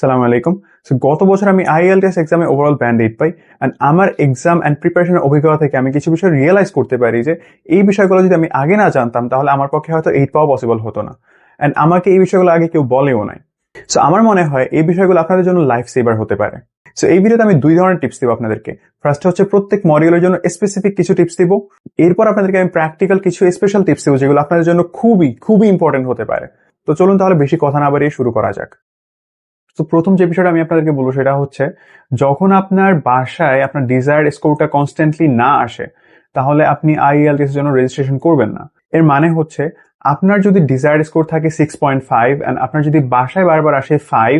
সালাম আলাইকুম। সো গত বছর আমি আইএলটিএস এক্সামে ওভারঅল ব্যান্ড এইট পাই অ্যান্ড আমার এক্সাম অ্যান্ড প্রিপারেশনের অভিজ্ঞতা থেকে আমি কিছু বিষয় রিয়েলাইজ করতে পারি যে, এই বিষয়গুলো যদি আমি আগে না জানতাম, তাহলে আমার পক্ষে হয়তো এইট পাওয়া পসিবল হতো না। অ্যান্ড আমাকে এই বিষয়গুলো আগে কেউ বলেও নাই। সো আমার মনে হয় এই বিষয়গুলো আপনাদের জন্য লাইফ সেভার হতে পারে। সো এই ভিডিওতে আমি দুই ধরনের টিপস দিব আপনাদেরকে। ফার্স্ট হচ্ছে প্রত্যেক মডিউলের জন্য স্পেসিফিক কিছু টিপস দিব। এরপর আপনাদেরকে আমি প্র্যাকটিক্যাল কিছু স্পেশাল টিপস দিব, যেগুলো আপনাদের জন্য খুবই খুবই ইম্পর্টেন্ট হতে পারে। তো চলুন তাহলে বেশি কথা না বাড়িয়ে শুরু করা যাক। তো প্রথম যে বিষয়টা আমি আপনাদেরকে বলব সেটা হচ্ছে, যখন আপনার বাসায় আপনার ডিজায়ার্ড স্কোরটা কনস্ট্যান্টলি না আসে, তাহলে আপনি আইএলটিএস এর জন্য রেজিস্ট্রেশন করবেন না। এর মানে হচ্ছে, আপনার যদি ডিজায়ার্ড স্কোর থাকে সিক্স পয়েন্ট ফাইভ অ্যান্ড আপনার যদি বাসায় বারবার আসে ফাইভ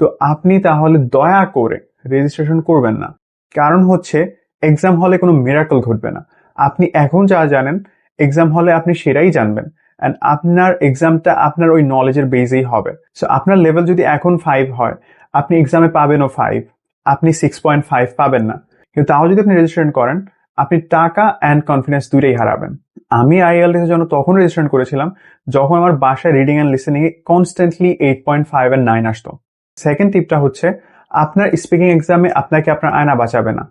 তো আপনি তাহলে দয়া করে রেজিস্ট্রেশন করবেন না। কারণ হচ্ছে এক্সাম হলে কোনো মিরাকল ঘটবে না। আপনি এখন যা জানেন এক্সাম হলে আপনি সেটাই জানবেন। অ্যান্ড আপনার এক্সামটা আপনার ওই নলেজের বেজেই হবে। সো আপনার লেভেল যদি এখন ফাইভ হয়, আপনি এক্সামে পাবেনও ফাইভ আপনি সিক্স পয়েন্ট ফাইভ পাবেন না। কিন্তু তাও যদি আপনি রেজিস্ট্রেশন করেন, আপনি টাকা অ্যান্ড কনফিডেন্স দুটোই হারাবেন। আমি আইএলটিএস এর জন্য তখন রেজিস্ট্রেশন করেছিলাম, যখন আমার বাসায় reading and listening A constantly eight point five and nine আসতো। সেকেন্ড টিপটা হচ্ছে, আপনার স্পিকিং এক্সামে আপনাকে আপনার আয়না বাঁচাবে না।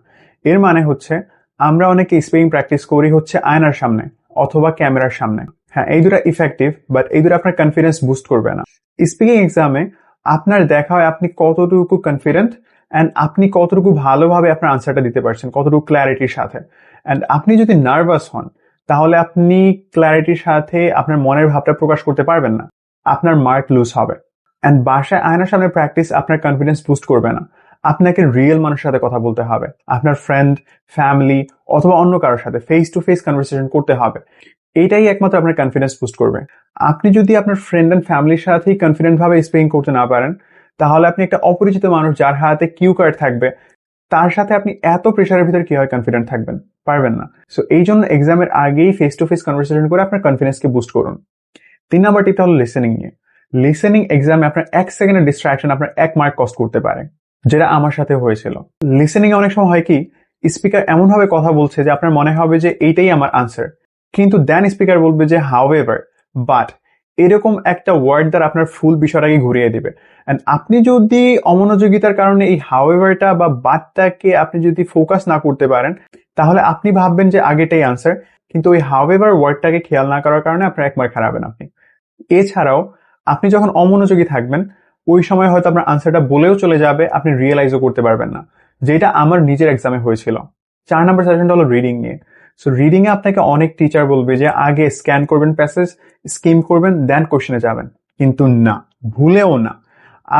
এর মানে হচ্ছে, আমরা অনেকে স্পিকিং প্র্যাকটিস করি হচ্ছে আয়নার সামনে, অথবা ক্যামেরার সামনে। হ্যাঁ এই দুটা ইফেক্টিভ বাট এই দুটো আপনার কনফিডেন্স বুস্ট করবে না। স্পিকিং এক্সামে আপনার দেখা হয় আপনি কতটুকু কনফিডেন্ট অ্যান্ড আপনি কতটুকু ভালোভাবে আপনার আনসারটা দিতে পারছেন, কতটুকু ক্ল্যারিটির সাথে। অ্যান্ড আপনি যদি নার্ভাস হন, তাহলে আপনি ক্ল্যারিটির সাথে আপনার মনের ভাবটা প্রকাশ করতে পারবেন না। আপনার মার্ক লুজ হবে। অ্যান্ড বাসায় আয়নার সামনে প্র্যাকটিস আপনার কনফিডেন্স বুস্ট করবে না। আপনাকে রিয়েল মানুষের সাথে কথা বলতে হবে। আপনার ফ্রেন্ড ফ্যামিলি অথবা অন্য কারোর সাথে ফেস টু ফেস কনভারসেশন করতে হবে। এইটাই একমাত্র আপনার কনফিডেন্স বুস্ট করবে। আপনি যদি আপনার ফ্রেন্ড অ্যান্ড ফ্যামিলির সাথেই কনফিডেন্ট ভাবে স্পিকিং করতে না পারেন, তাহলে আপনি একটা অপরিচিত মানুষ যার হাতে কিউ কার্ড থাকবে, তার সাথে আপনি এত প্রেশারের ভিতরে কীভাবে কনফিডেন্ট থাকবেন? পারবেন না। সো এই জন্য এক্সামের আগেই ফেস টু ফেস কনভারসেশন করে আপনার কনফিডেন্সকে বুস্ট করুন। তিন নাম্বার টিপটা হলো লিসেনিং নিয়ে। লিসেনিং এক্সামে আপনার এক সেকেন্ডের ডিস্ট্রাকশন আপনার এক মার্ক কস্ট করতে পারে, যেটা আমার সাথে হয়েছিল। লিসেনিং অনেক সময় হয় কি স্পিকার এমনভাবে কথা বলছে যে আপনার মনে হবে যে এইটাই আমার আনসার কিন্তু দেন স্পিকার বলবে যে হাউ এভার বাট এরকম একটা ওয়ার্ড দ্বারা আপনার ফুল বিষয়টাকে ঘুরিয়ে দিবে। অ্যান্ড আপনি যদি অমনোযোগিতার কারণে এই হাউ এভারটা বা বাটটাকে আপনি যদি ফোকাস না করতে পারেন, তাহলে আপনি ভাববেন যে আগেটাই আনসার কিন্তু ওই হাউ এভার ওয়ার্ডটাকে খেয়াল না করার কারণে আপনার এক মার্ক হারাবেন আপনি। এছাড়াও, আপনি যখন অমনোযোগী থাকবেন, ওই সময় হয়তো আপনার আনসারটা বলেও চলে যাবে, আপনি রিয়েলাইজও করতে পারবেন না। যেটা আমার নিজের এক্সামে হয়েছিল। চার নাম্বার সাজেশনটা হলো রিডিং নিয়ে। সো রিডিং এ আপনাকে অনেক টিচার বলবে যে, আগে স্ক্যান করবেন প্যাসেজ স্কিম করবেন দেন কোশ্চেনে যাবেন। কিন্তু না, ভুলেও না।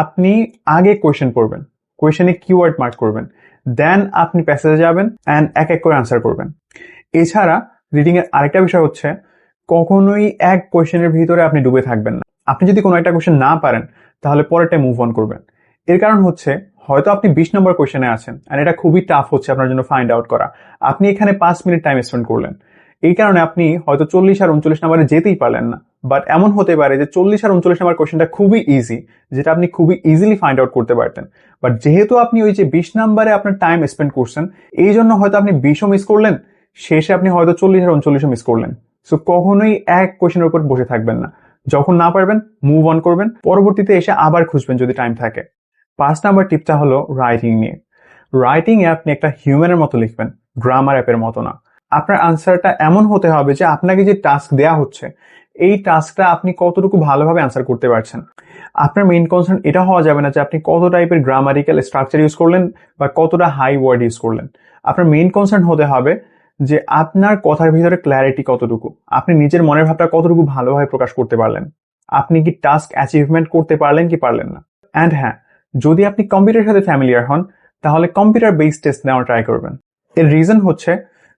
আপনি আগে কোয়েশ্চেন পড়বেন কোয়েশ্চেনে কিওয়ার্ড মার্ক করবেন দেন আপনি প্যাসেজে যাবেন অ্যান্ড এক এক করে আনসার করবেন। এছাড়া রিডিং এর আরেকটা বিষয় হচ্ছে, কখনোই এক কোয়েশ্চেনের ভিতরে আপনি ডুবে থাকবেন না। আপনি যদি কোনো একটা কোয়েশ্চেন না পারেন, তাহলে পরেরটা মুভ অন করবেন। এর কারণ হচ্ছে হয়তো আপনি বিশ নম্বর কোয়েশনে আছেন আর এটা খুবই টাফ হচ্ছে আপনার জন্য ফাইন্ড আউট করা। আপনি এখানে পাঁচ মিনিট টাইম স্পেন্ড করলেন। এই কারণে আপনি হয়তো চল্লিশ আর উনচল্লিশ নাম্বারে যেতেই পারলেন না বাট এমন হতে পারে যে চল্লিশ আর উনচল্লিশ নাম্বার কোয়েশনটা খুবই ইজি যেটা আপনি খুবই ইজিলি ফাইন্ড আউট করতে পারতেন। বাট যেহেতু আপনি ওই যে বিশ নাম্বারে আপনার টাইম স্পেন্ড করছেন, এই জন্য হয়তো আপনি বিশও মিস করলেন, শেষে আপনি হয়তো চল্লিশ আর উনচল্লিশও মিস করলেন। সো কখনোই এক কোয়েশনের উপর বসে থাকবেন না। যখন না পারবেন মুভ অন করবেন, পরবর্তীতে এসে আবার খুঁজবেন যদি টাইম থাকে। পাঁচ নাম্বার টিপটা হলো রাইটিং নিয়ে। রাইটিং আপনি একটা হিউম্যানের মতো লিখবেন গ্রামার অ্যাপের মতো না। আপনার আনসারটা এমন হতে হবে যে আপনাকে যে টাস্ক দেয়া হচ্ছে, এই টাস্কটা আপনি কতটুকু ভালোভাবে আনসার করতে পারছেন। আপনার মেইন কনসার্ন এটা হওয়া যাবে না যে আপনি কত টাইপের গ্রামারিক্যাল স্ট্রাকচার ইউজ করলেন বা কতটা হাই ওয়ার্ড ইউজ করলেন। আপনার মেইন কনসার্ন হতে হবে যে আপনার কথার ভিতরে ক্ল্যারিটি কতটুকু, আপনি নিজের মনের ভাবটা কতটুকু ভালোভাবে প্রকাশ করতে পারলেন। আপনি কি টাস্ক অ্যাচিভমেন্ট করতে পারলেন কি পারলেন না। অ্যান্ড হ্যাঁ যদি আপনি কম্পিউটারের সাথে ফ্যামিলিয়ার হন, তাহলে কম্পিউটার বেসড টেস্ট নেওয়া ট্রাই করবেন। এর রিজন হচ্ছে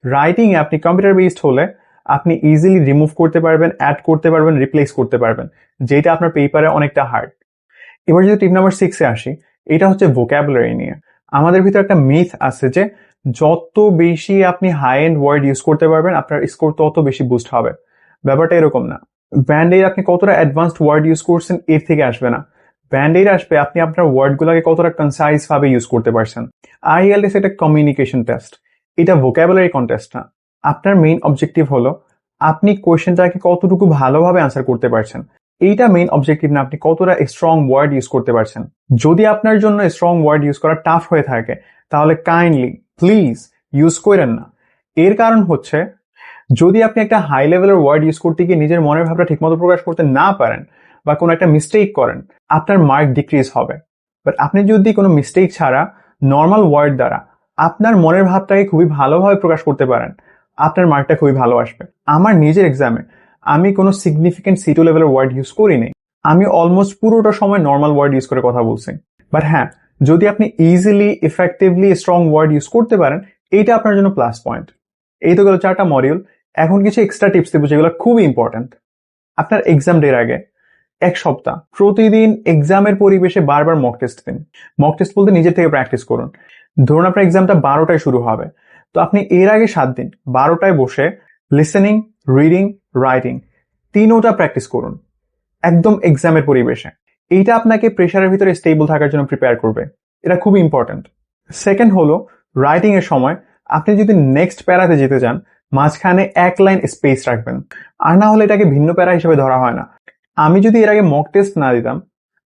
রাইটিংয়ে আপনি কম্পিউটার বেসড হলে আপনি ইজিলি রিমুভ করতে পারবেন অ্যাড করতে পারবেন রিপ্লেস করতে পারবেন, যেটা আপনার পেপারে অনেকটা হার্ড এবার যদি টিপ নাম্বার সিক্সে আসি, এটা হচ্ছে ভোক্যাবুলারি নিয়ে। আমাদের ভিতরে একটা মিথ আছে যে, যত বেশি আপনি হাই এন্ড ওয়ার্ড ইউজ করতে পারবেন, আপনার স্কোর তত বেশি বুস্ট হবে। ব্যাপারটা এরকম না। ব্যান্ডের আপনি কতটা অ্যাডভান্সড ওয়ার্ড ইউজ করছেন, এর থেকে আসবে না। ব্যান্ডেড আসবে, আপনি আপনার ওয়ার্ডগুলোকে কতটা কনসাইজ ভাবে ইউজ করতে পারছেন। আইএলএস এটা কমিউনিকেশন টেস্ট এটা ভোকাবুলারি কন্টেস্ট না। আপনার মেইন অবজেক্টিভ হলো, আপনি কোয়েশ্চেনটাকে কতটুকু ভালোভাবে আনসার করতে পারছেন। এইটা মেইন অবজেক্টিভ না, আপনি কতটা স্ট্রং ওয়ার্ড ইউজ করতে পারছেন। যদি আপনার জন্য স্ট্রং ওয়ার্ড ইউজ করা টাফ হয়ে থাকে, তাহলে কাইন্ডলি প্লিজ ইউজ করেন না। এর কারণ হচ্ছে, যদি আপনি একটা হাই লেভেলের ওয়ার্ড ইউজ করতে গিয়ে নিজের মনের ভাবটা ঠিকমতো প্রকাশ করতে না পারেন বা কোনো একটা মিস্টেক করেন, আপনার মার্ক ডিক্রিজ হবে। বাট আপনি যদি কোনো মিস্টেক ছাড়া নর্মাল ওয়ার্ড দ্বারা আপনার মনের ভাবটাকে খুবই ভালোভাবে প্রকাশ করতে পারেন, আপনার মার্কটা খুবই ভালো আসবে। আমার নিজের এক্সামে আমি কোনো সিগনিফিকেন্ট সিটু লেভেলের ওয়ার্ড ইউজ করি নাই আমি অলমোস্ট পুরোটা সময় নর্মাল ওয়ার্ড ইউজ করে কথা বলছি। বাট হ্যাঁ যদি আপনি easily effectively strong word use করতে পারেন, এইটা আপনার জন্য প্লাস পয়েন্ট এই তো গেল চারটা মডিউল এখন কিছু এক্সট্রা টিপস দেবো যেগুলো খুবই ইম্পর্ট্যান্ট আপনার এক্সাম ডের আগে এক সপ্তাহ। প্রতিদিন এক্সামের পরিবেশে বারবার মক টেস্ট দিন। মক টেস্ট বলতে নিজের থেকে প্র্যাকটিস করুন। ধরুন আপনার এক্সামটা বারোটায় শুরু হবে। তো আপনি এর আগে সাত দিন, বারোটায় বসে লিসেনিং রিডিং রাইটিং তিনোটা প্র্যাকটিস করুন। একদম এক্সামের পরিবেশে। এইটা আপনাকে প্রেশারের ভিতরে স্টেবল থাকার জন্য প্রিপেয়ার করবে। এটা খুব ইম্পর্ট্যান্ট সেকেন্ড হলো রাইটিং এর সময় আপনি যদি নেক্সট প্যারাতে যেতে চান, মাঝখানে এক লাইন স্পেস রাখবেন। আর না হলে এটাকে ভিন্ন প্যারা হিসেবে ধরা হয় না। আমি যদি এর আগে মক টেস্ট না দিতাম,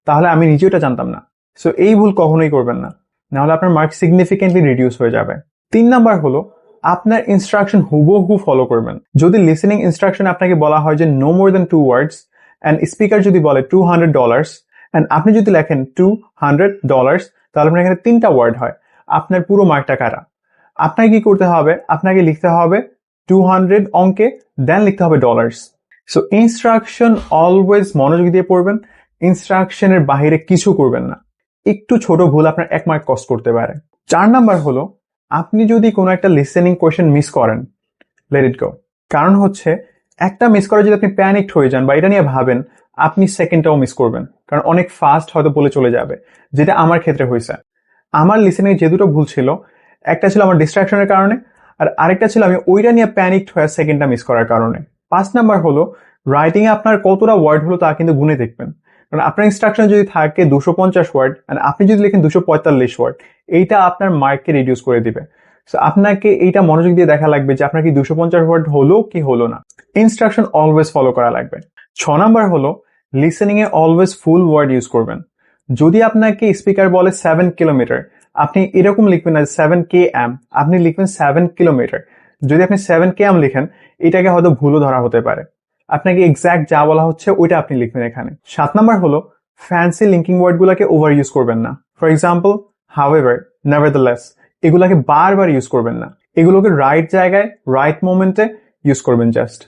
তাহলে আমি নিজেও এটা জানতাম না। সো এই ভুল কখনোই করবেন না। নাহলে আপনার মার্ক সিগনিফিকেন্টলি রিডিউস হয়ে যাবে। তিন নাম্বার হলো, আপনার ইনস্ট্রাকশন হুবহু ফলো করবেন। যদি লিসেনিং ইনস্ট্রাকশন আপনাকে বলা হয় যে no more than two words and speaker যদি বলে টু হান্ড্রেড ডলার্স অ্যান্ড আপনি যদি লেখেন টু হান্ড্রেড ডলার্স তাহলে আপনার এখানে তিনটা ওয়ার্ড হয়। আপনার পুরো মার্কটা কাটা আপনাকে কি করতে হবে? আপনাকে লিখতে হবে টু হান্ড্রেড অঙ্কে দেন লিখতে হবে ডলার্স সো ইনস্ট্রাকশন অলওয়েজ মনোযোগ দিয়ে পড়বেন ইনস্ট্রাকশনের বাহিরে কিছু করবেন না। একটু ছোট ভুল আপনার এক মার্ক কস্ট করতে পারে। চার নাম্বার হলো, আপনি যদি কোনো একটা লিসেনিং কোয়েশ্চেন মিস করেন লেট ইট গো কারণ হচ্ছে, একটা মিস করে যদি আপনি প্যানিকড হয়ে যান বা এটা নিয়ে ভাবেন, আপনি সেকেন্ডটাও মিস করবেন। কারণ অনেক ফাস্ট হয়তো বলে চলে যাবে, যেটা আমার ক্ষেত্রে হয়েছে। আমার লিসেনিং যে দুটো ভুল ছিল, একটা ছিল আমার ডিস্ট্রাকশনের কারণে, আর আরেকটা ছিল আমি ওইটা নিয়ে প্যানিকড হয়ে সেকেন্ডটা মিস করার কারণে। পাঁচ নাম্বার হলো রাইটিং এ আপনার কতটা ওয়ার্ড হলো তা কিন্তু গুনে দেখবেন। কারণ আপনার ইনস্ট্রাকশন যদি থাকে দুশো পঞ্চাশ ওয়ার্ড আর আপনি যদি লেখেন দুশো পঁয়তাল্লিশ ওয়ার্ড এইটা আপনার মার্ককে রিডিউস করে দিবে। সো আপনাকে এইটা মনোযোগ দিয়ে দেখা লাগবে যে আপনার কি দুশো পঞ্চাশ ওয়ার্ড হলো কি হলো না। ইনস্ট্রাকশন অলওয়েজ ফলো করা লাগবে। ছ নাম্বার হলো লিসেনিং এ অলওয়েজ ফুল ওয়ার্ড ইউজ করবেন। যদি আপনাকে স্পিকার বলে সেভেন কিলোমিটার আপনি এরকম লিখবেন না সেভেন কে এম আপনি লিখবেন সেভেন কিলোমিটার যদি আপনি সেভেন কে এম লিখেন, এটাকে হয়তো ভুলও ধরা হতে পারে। আপনাকে এক্স্যাক্ট যা বলা হচ্ছে, ওইটা আপনি লিখবেন এখানে। সাত নাম্বার হলো ফ্যান্সি লিঙ্কিং ওয়ার্ডগুলোকে ওভার ইউজ করবেন না। For example however nevertheless এগুলাকে বারবার ইউজ করবেন না। এগুলোকে রাইট জায়গায় রাইট মোমেন্টে ইউজ করবেন জাস্ট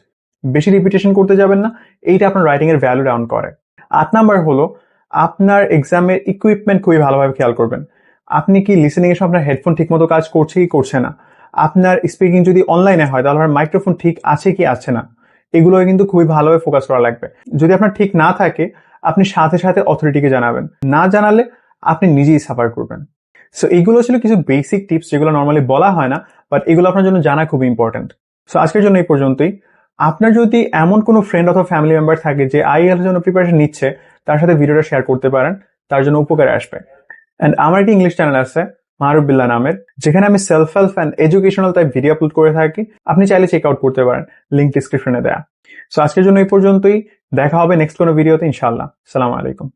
বেশি রিপিটেশন করতে যাবেন না, এইটা আপনার রাইটিং এর ভ্যালু ডাউন করে। আট নাম্বার হলো, আপনার এক্সামের ইকুইপমেন্ট খুবই ভালোভাবে খেয়াল করবেন। আপনি কি লিসেনিং এর আপনার হেডফোন ঠিকমতো কাজ করছে কি করছে না? আপনার স্পিকিং যদি অনলাইনে হয়, তাহলে আপনার মাইক্রোফোন ঠিক আছে কি আছে না? এগুলো কিন্তু খুবই ভালোভাবে ফোকাস করা লাগবে। যদি আপনার ঠিক না থাকে, আপনি সাথে সাথে অথরিটিকে জানাবেন। না জানালে আপনি নিজেই সাফার করবেন। সো এইগুলো ছিল কিছু বেসিক টিপস যেগুলো নর্মালি বলা হয় না বাট এগুলো আপনার জন্য জানা খুবই ইম্পর্টেন্ট সো আজকের জন্য এই পর্যন্তই। আপনার যদি এমন কোনো ফ্রেন্ড অথবা ফ্যামিলি মেম্বার থাকে যে আইএল জন্য প্রিপারেশন নিচ্ছে, তার সাথে ভিডিওটা শেয়ার করতে পারেন, তার জন্য উপকারে আসবে। অ্যান্ড আমার একটি ইংলিশ চ্যানেল আছে মাহরুবিল্লা নামের, যেখানে আমি self help and educational type video upload করে থাকি। আপনি চাইলে চেক আউট করতে পারেন লিঙ্ক ডিসক্রিপশনে দেয়া। সো আজকের জন্য এই পর্যন্তই। দেখা হবে নেক্সট কোনো ভিডিওতে ইনশাল্লাহ সালাম আলাইকুম।